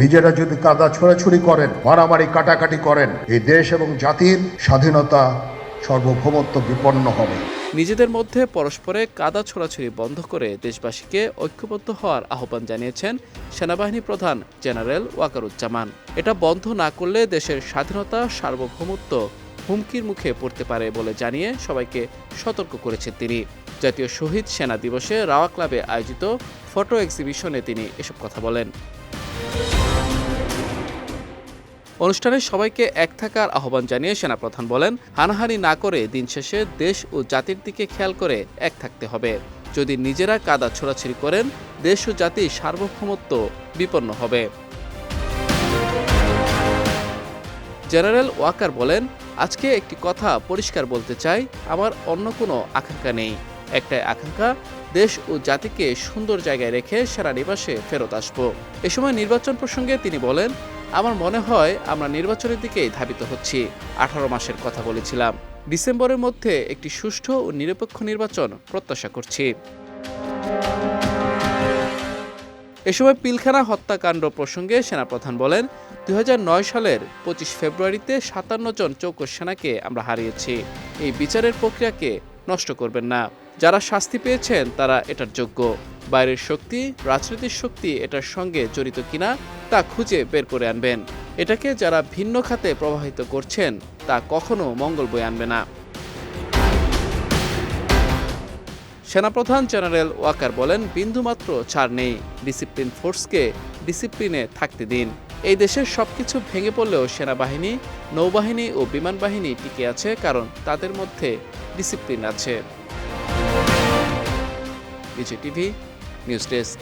নিজেরা যদি কাদা ছোড়াছুড়ি করেন, মারামারি, কাটাকাটি করেন, এই দেশ এবং জাতির স্বাধীনতা সার্বভৌমত্ব বিপন্ন হবে। নিজেদের মধ্যে পরস্পরে কাদা ছোড়াছুড়ি বন্ধ করে দেশবাসীকে ঐক্যবদ্ধ হওয়ার আহ্বান জানিয়েছেন সেনাবাহিনী প্রধান জেনারেল ওয়াকারুজ্জামান। এটা বন্ধ না করলে দেশের স্বাধীনতা সার্বভৌমত্ব হুমকির মুখে পড়তে পারে বলে জানিয়ে সবাইকে সতর্ক করেছেন তিনি। জাতীয় শহীদ সেনা দিবসে রাওয়া ক্লাবে আয়োজিত ফটো এক্সিবিশনে তিনি এসব কথা বলেন। অনুষ্ঠানে সবাইকে এক থাকার আহ্বান জানিয়ে সেনাপ্রধান বলেন, হানাহানি না করে দিন শেষে দেশ ও জাতির দিকে খেয়াল করে এক থাকতে হবে। যদি নিজেরা কাদা ছোড়াছুড়ি করেন, দেশ ও জাতির সার্বভৌমত্ব বিপন্ন হবে। জেনারেল ওয়াকার বলেন, আজকে একটি কথা পরিষ্কার বলতে চাই, আমার অন্য কোনো আকাঙ্ক্ষা নেই। একটাই আকাঙ্ক্ষা, দেশ ও জাতিকে সুন্দর জায়গায় রেখে সেনানিবাসে ফেরত আসব। এ সময় নির্বাচন প্রসঙ্গে তিনি বলেন আমার মনে হয় আমরা নির্বাচনের দিকেই ধাবিত হচ্ছি। আঠারো মাসের কথা বলেছিলাম। ডিসেম্বরের মধ্যে একটি সুষ্ঠু ও নিরপেক্ষ নির্বাচন প্রত্যাশা করছি। এ সময় পিলখানা হত্যাকাণ্ড প্রসঙ্গে সেনাপ্রধান বলেন, দুই হাজার নয় সালের পঁচিশ ফেব্রুয়ারিতে সাতান্ন জন চৌকস সেনাকে আমরা হারিয়েছি। এই বিচারের প্রক্রিয়াকে নষ্ট করবেন না। যারা শাস্তি পেয়েছেন তারা এটার যোগ্য। বাইরের শক্তি রাজনৈতিক শক্তি এটার সঙ্গে জড়িত কিনা তা খুঁজে বের করে আনবেন। এটাকে যারা ভিন্ন খাতে প্রবাহিত করছেন, তা কখনো মঙ্গল বয়ে আনবে না। সেনাপ্রধান জেনারেল ওয়াকার বলেন, বিন্দুমাত্র ছাড় নেই। ডিসিপ্লিন ফোর্সকে ডিসিপ্লিনে থাকতে দিন। এই দেশের সবকিছু ভেঙে পড়লেও সেনাবাহিনী, নৌবাহিনী ও বিমান বাহিনী টিকে আছে, কারণ তাদের মধ্যে ডিসিপ্লিন আছে। TV news desk.